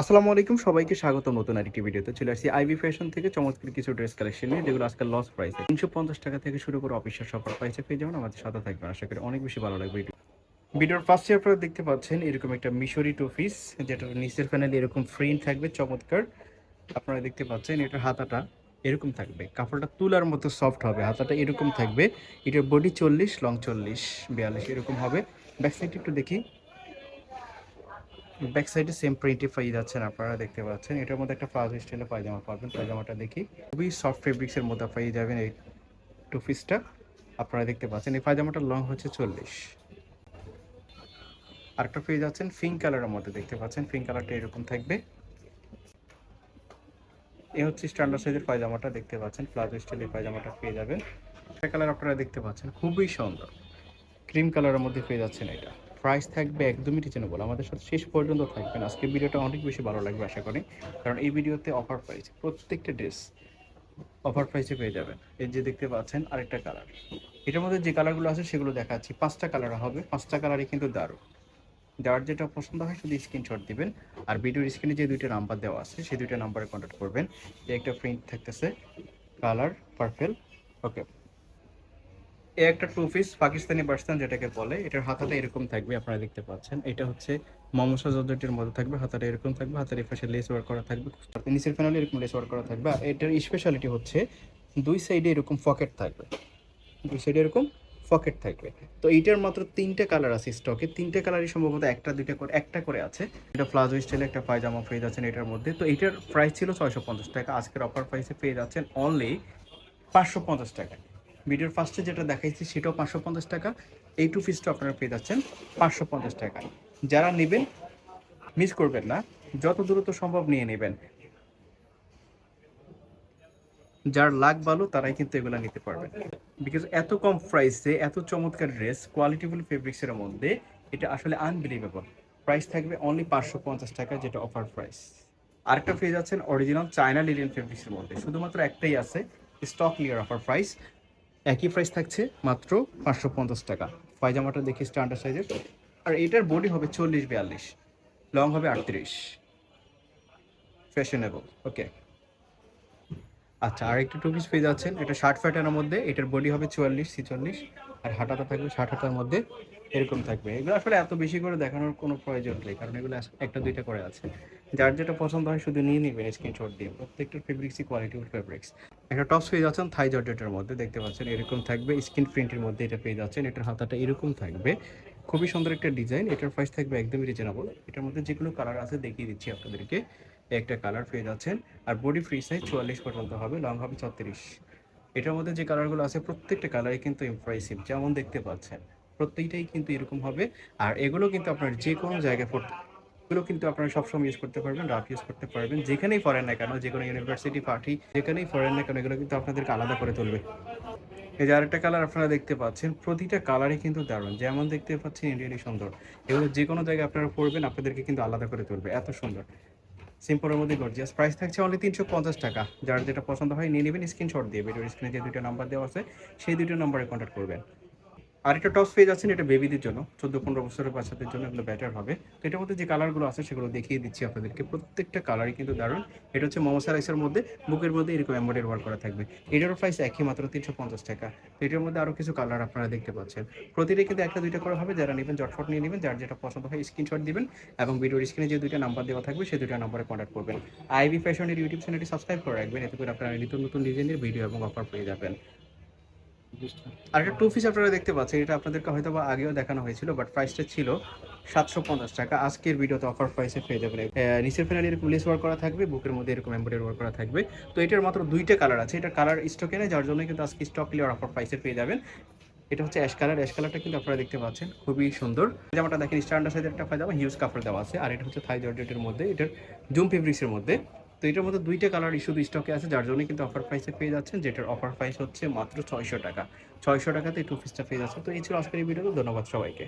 আসসালামু আলাইকুম, সবাইকে স্বাগত নতুন আরেকটি ভিডিওতে। চলে আসছি আইবি ফ্যাশন থেকে চমৎকার কিছু ড্রেস কালেকশন নিয়ে, যেগুলো আজকাল লস প্রাইসে তিনশো পঞ্চাশ টাকা থেকে শুরু করে অফিসের সফর প্রাইসে পেয়ে যাবেন, আমাদের সাথে থাকবেন। আশা করি অনেক বেশি ভালো লাগবে ভিডিও ভিডিওর ফার্স্টে আপনারা দেখতে পাচ্ছেন, এরকম একটা মিশরি টু পিস যেটার নিচের প্যানেলে এরকম ফ্রিন থাকবে, চমৎকার। আপনারা দেখতে পাচ্ছেন, এটার হাতাটা এরকম থাকবে। কাপড়টা তুলার মতো সফট হবে, হাতাটা এরকম থাকবে। এটার বডি চল্লিশ লং চল্লিশ, বিয়াল্লিশ, এরকম হবে। ব্যাক সাইড একটু দেখি। ব্যাক সাইডে সেম প্রিন্টে পেয়ে যাচ্ছেন আপনারা, দেখতে পাচ্ছেন। এটার মধ্যে একটা প্লাজো স্টাইলে পায়জামা পাবেন, পায়জামাটা দেখি। খুবই সফট ফেব্রিক্সের মধ্যে পেয়ে যাবেন এই টু। পিসটা আপনারা দেখতে পাচ্ছেন, এই পায়জামাটার লং হচ্ছে চল্লিশ। আরেকটা পেয়ে যাচ্ছেন পিঙ্ক কালারের মধ্যে, দেখতে পাচ্ছেন পিঙ্ক কালারটা এরকম থাকবে। এ হচ্ছে স্ট্যান্ডার্ড সাইজের পায়জামাটা, দেখতে পাচ্ছেন প্লাজো স্টাইলের পায়জামাটা পেয়ে যাবেন। একটা কালার আপনারা দেখতে পাচ্ছেন, খুবই সুন্দর। ক্রিম কালারের মধ্যে পেয়ে যাচ্ছেন এটা। প্রাইস থাকবে একদমই রিজনেবল আমাদের সাথে শেষ পর্যন্ত থাকবেন। আজকে ভিডিওটা অনেক বেশি ভালো লাগবে আশা করি, কারণ এই ভিডিওতে অফার প্রাইস প্রত্যেকটা ড্রেস অফার প্রাইসে পেয়ে যাবেন। এই যে দেখতে পাচ্ছেন আরেকটা কালার এটার মধ্যে যে কালারগুলো আছে সেগুলো দেখাচ্ছি। পাঁচটা কালার হবে, পাঁচটা কালারই কিন্তু দারুণ। যার যেটা পছন্দ হয় শুধু স্ক্রিনশট দিবেন, আর ভিডিওর স্ক্রিনে যে দুইটা নাম্বার দেওয়া আছে সেই দুইটা নাম্বারে কন্ট্যাক্ট করবেন। এই একটা প্রিন্ট থাকতেছে কালার পার্পেল ওকে এ একটা টু পিস পাকিস্তানি বার্স্তান যেটাকে বলে, এটার হাতাটা এরকম থাকবে, আপনারা দেখতে পাচ্ছেন। এটা হচ্ছে মমসা জর্জেটের মধ্যে থাকবে, হাতাটা এরকম থাকবে, হাতের পাশে লেস ওয়ার্ক করা থাকবে। নিচের প্যানেলে এরকম লেস ওয়ার্ক করা থাকবে এটার স্পেশালিটি হচ্ছে দুই সাইডে এরকম পকেট থাকবে। দুই সাইডে এরকম পকেট থাকবে। তো এইটার মাত্র তিনটে কালার আছে স্টকে তিনটে কালারই সম্ভবত একটা, দুইটা করে, একটা করে আছে। এটা প্লাজো স্টাইলে একটা পায়জামা পেয়ে যাচ্ছেন এটার মধ্যে। তো এটার প্রাইস ছিল ছয়শো পঞ্চাশ টাকা। আজকের অফার প্রাইসে পেয়ে যাচ্ছেন অনলি পাঁচশো পঞ্চাশ টাকা ভিডিওর ফার্স্টে যেটা দেখাইছি সেটাও পাঁচশো পঞ্চাশ টাকা। এই টু পিসটা আপনারা পেয়ে যাচ্ছেন পাঁচশো পঞ্চাশ টাকায়। যারা নেবেন মিস করবেন না। যত দ্রুত সম্ভব নিয়ে নেবেন। যার লাখ ভালো, তারাই কিন্তু এগুলো নিতে পারবেন। বিকজ এত কম প্রাইসে এত চমৎকার ড্রেস কোয়ালিটিফুল ফেব্রিক্সের মধ্যে, এটা আসলে আনবিলিভেবল প্রাইস থাকবে অনলি পাঁচশো পঞ্চাশ টাকা, যেটা অফার প্রাইস আরেকটা পেয়ে যাচ্ছেন অরিজিনাল চায়না লিলিয়ান ফেব্রিক্সের মধ্যে। শুধুমাত্র একটাই আছে স্টক ক্লিয়ার অফার প্রাইস একই প্রাইস থাকছে মাত্র পাঁচশো পঞ্চাশ টাকা। পায়জামাটা দেখি স্ট্যান্ডার্ড সাইজের আর এটার বডি হবে চল্লিশ বিয়াল্লিশ লং হবে আটত্রিশ। ফ্যাশনেবল ওকে আচ্ছা আর একটা টু পিস পেয়ে যাচ্ছেন। এটা ষাট প্যাটার্নের মধ্যে, এটার বডি হবে চুয়াল্লিশ, ছিচল্লিশ, আর হাঁটাটা থাকবে ষাট হাতার মধ্যে, এরকম থাকবে। এগুলো আসলে এত বেশি করে দেখানোর কোনো প্রয়োজন নেই, কারণ এগুলো একটা, দুইটা করে আছে। যার যেটা পছন্দ হয় শুধু নিয়ে নেবেন স্ক্রিনশট দিয়ে। প্রত্যেকটা ফেব্রিক্সই কোয়ালিটিফুল ফেব্রিক্স একটা টপস পেয়ে যাচ্ছেন থাই জর্জেটের মধ্যে, দেখতে পাচ্ছেন এরকম থাকবে। স্ক্রিন প্রিন্টের মধ্যে এটা পেয়ে যাচ্ছেন, এটার হাতাটা এরকম থাকবে। খুবই সুন্দর একটা ডিজাইন এটার প্রাইস থাকবে একদমই রিজনেবল এটার মধ্যে যেগুলো কালার আছে, দেখিয়ে দিচ্ছি আপনাদেরকে। একটা কালার পেয়ে যাচ্ছেন। আর বডি ফ্রি সাইজ চুয়াল্লিশ পর্যন্ত হবে লং হবে ছত্রিশ। এটার মধ্যে যে কালারগুলো আছে, প্রত্যেকটা কালারই কিন্তু ইমপ্রেসিভ যেমন দেখতে পাচ্ছেন। প্রত্যেকটাই কিন্তু এরকম হবে। আর এগুলো কিন্তু আপনার যে কোনো জায়গায় পড়তে, এগুলো কিন্তু আপনারা সবসময় ইউজ করতে পারবেন রাফ ইউজ করতে পারবেন। যেখানেই পড়েন না কেন যে কোনো ইউনিভার্সিটি পার্টি যেখানেই পড়েন না কেন, এগুলো কিন্তু আপনাদেরকে আলাদা করে তুলবে। এই যে আরেকটা কালার আপনারা দেখতে পাচ্ছেন, প্রতিটা কালারই কিন্তু দারুণ। যেমন দেখতে পাচ্ছেন ইন্ডিয়ানই সুন্দর। এগুলো যে কোনো জায়গায় আপনারা পড়বেন, আপনাদেরকে কিন্তু আলাদা করে তুলবে। এত সুন্দর। সিম্পলের মধ্যে গর্জিয়াস প্রাইস থাকছে অনলি তিনশো পঞ্চাশ টাকা। যার যেটা পছন্দ হয় নিয়ে নেবেন স্ক্রিনশট দিয়ে। ভিডিওর স্ক্রিনে যে দুটো নাম্বার দেওয়া আছে, সেই দুটো নাম্বারে কন্ট্যাক্ট করবেন। আরেকটা টপস পেজ আছেন এটা বেবিদের জন্য, চোদ্দ, পনেরো বছরের বাচ্চাদের জন্য এগুলো বেটার হবে। তো এটার মধ্যে যে কালারগুলো আছে, সেগুলো দেখিয়ে দিচ্ছি আপনাদেরকে। প্রত্যেকটা কালারই কিন্তু দারুণ। এটা হচ্ছে মমসা রাইসের মধ্যে, বুকের মধ্যে এরকম এম্বয়ডারি ওয়ার্ক করা থাকবে। এটারও প্রাইস একই মাত্র তিনশো পঞ্চাশ টাকা। তো এটার মধ্যে আরও কিছু কালার আপনারা দেখতে পাচ্ছেন। প্রতিটা কিন্তু একটা, দুইটা করা হবে। যারা নেবেন জটফট নিয়ে নেবেন। যার যেটা পছন্দ হয় স্ক্রিনশট দিবেন। এবং ভিডিওর স্ক্রিনে যে দুইটা নাম্বার দেওয়া থাকবে, সেই দুইটা নাম্বারে কন্ট্যাক্ট করবেন। আইবি ফ্যাশনের ইউটিউব চ্যানেলটি সাবস্ক্রাইব করে রাখবেন। এতে করে আপনারা নিত্য নতুন ডিজাইনের ভিডিও এবং অফার পেয়ে যাবেন। আর একটা টু পিস আপনারা দেখতে পাচ্ছেন, এটা আপনাদেরকে হয়তো বা আগেও দেখানো হয়েছিল বাট প্রাইসটা ছিল সাতশো পঞ্চাশ টাকা। আজকের ভিডিওতে অফার প্রাইসে পেয়ে যাবেন। নিচের ফেনালি এরকম লেস ওয়ার্ক করা থাকবে, বুকের মধ্যে এরকম এম্বয়ডারি ওয়ার্ক করা থাকবে। তো এটার মাত্র দুইটা কালার আছে, এটা কালার স্টকে নেই, যার জন্য কিন্তু আজকে স্টক ক্লিয়ার অফার প্রাইসে পেয়ে যাবেন। এটা হচ্ছে অ্যাশ কালার অ্যাশ কালারটা কিন্তু আপনারা দেখতে পাচ্ছেন, খুবই সুন্দর। জামাটা দেখেন স্ট্যান্ডার্ড সাইজের একটা পায়জামা হিউজ কাপড় দেওয়া আছে, আর এটা হচ্ছে থাই জর্জেটের মধ্যে, এটার জুম ফেব্রিক্সের মধ্যে। তো এটার মধ্যে দুইটা কালার ইস্যু স্টকে আছে, যার জন্য কিন্তু অফার প্রাইসে পেয়ে যাচ্ছেন, যেটার অফার প্রাইস হচ্ছে মাত্র ছয়শো টাকা। ছয়শো টাকাতে টু পিসটা পেয়ে যাচ্ছে তো এই ছিল আজকের ভিডিও ধন্যবাদ সবাইকে।